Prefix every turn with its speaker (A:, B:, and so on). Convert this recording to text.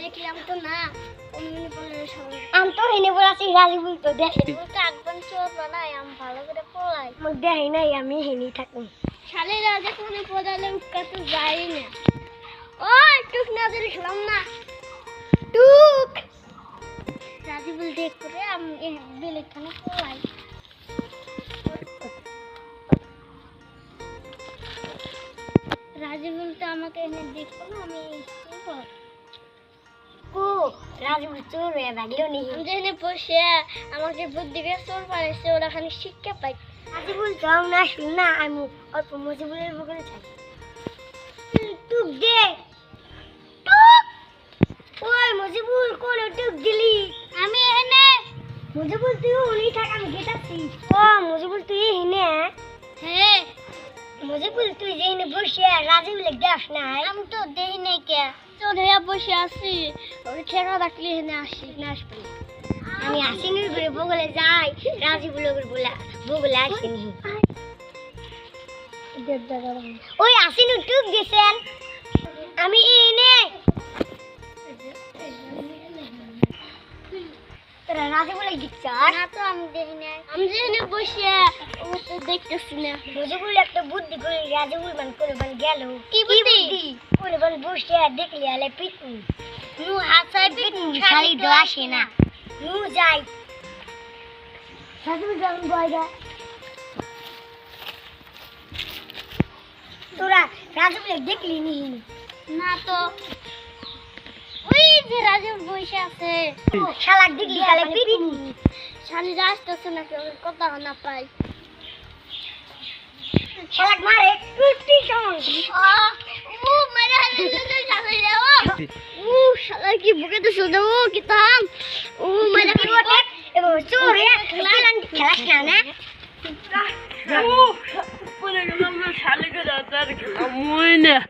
A: দেখলাম তো না। আমি তো হেনে বলাছি রাজুল তো দেখে। তো একদম চোর বানাই আমি ভালো করে পলাই মুখ দেখি নাই আমি হেনি থাকুন শালে রাজা কোন উৎকা তো যাই না। ও টুক না ধরে খেলাম না। টুক। রাজীবুল দেখ করে আমি বেলেখানে পলাই রাজীবুল তো আমাকে এনে দেখো না আমি ও রাজীবুল চোর হয়ে ভাগলো নি। যেখানে বসে আমাকে বুদ্ধি করে চোর পারেছে ওরা খানি শিক্ষা পাই রাজীবুল যাও না শুন না আমি অল্প মজিবুলের বগলে চাই টুক দে। টুক! ওই মজিবুল কোন টুক দিলি। আমি এখানে মজিবুল তুই উনি থাক আমি গেটাচ্ছি ও মজিবুল তুই মজিবুল তুই যেখানে বসে দেখ নাই আমি তো দেই নাই কে। চলে বসে আছি ওই ঠেকা রাখলে এখানে আসি না আসবি। আমি আসিনি করে বগলে যাই রাজীবুল বলে বগলে আসিনি ওই আসিনু টুক দিছেন আমি এনে তোরা রাজে বলে দিচ্ছার না তো আমি দেখি না আমি যেখানে বসে ও তো দেখতেছি না। একটা বুদ্ধি করে মান করে বান গেল। কি বুদ্ধি? করে বান বসে দেখলি আলে পিটনি। নু হাসায় পিটনি দো আসে না। নু। যাই। বয়গা তোরা রাজু বলে দেখলি নি? না তো। যে বসে আছে। শালাক দেখলি কালে পিটনি শালি আসতেছে না কেউ কথা না পাই। শালাক মারে সমস্যা ও মারে হালে শালা যাও ও। শালা কি বুকে তো শুধু ও কি তাম ও মারে কি ওটে এবং চোরে খেলান খেলাস না না
B: me sale que la tarde, la muena.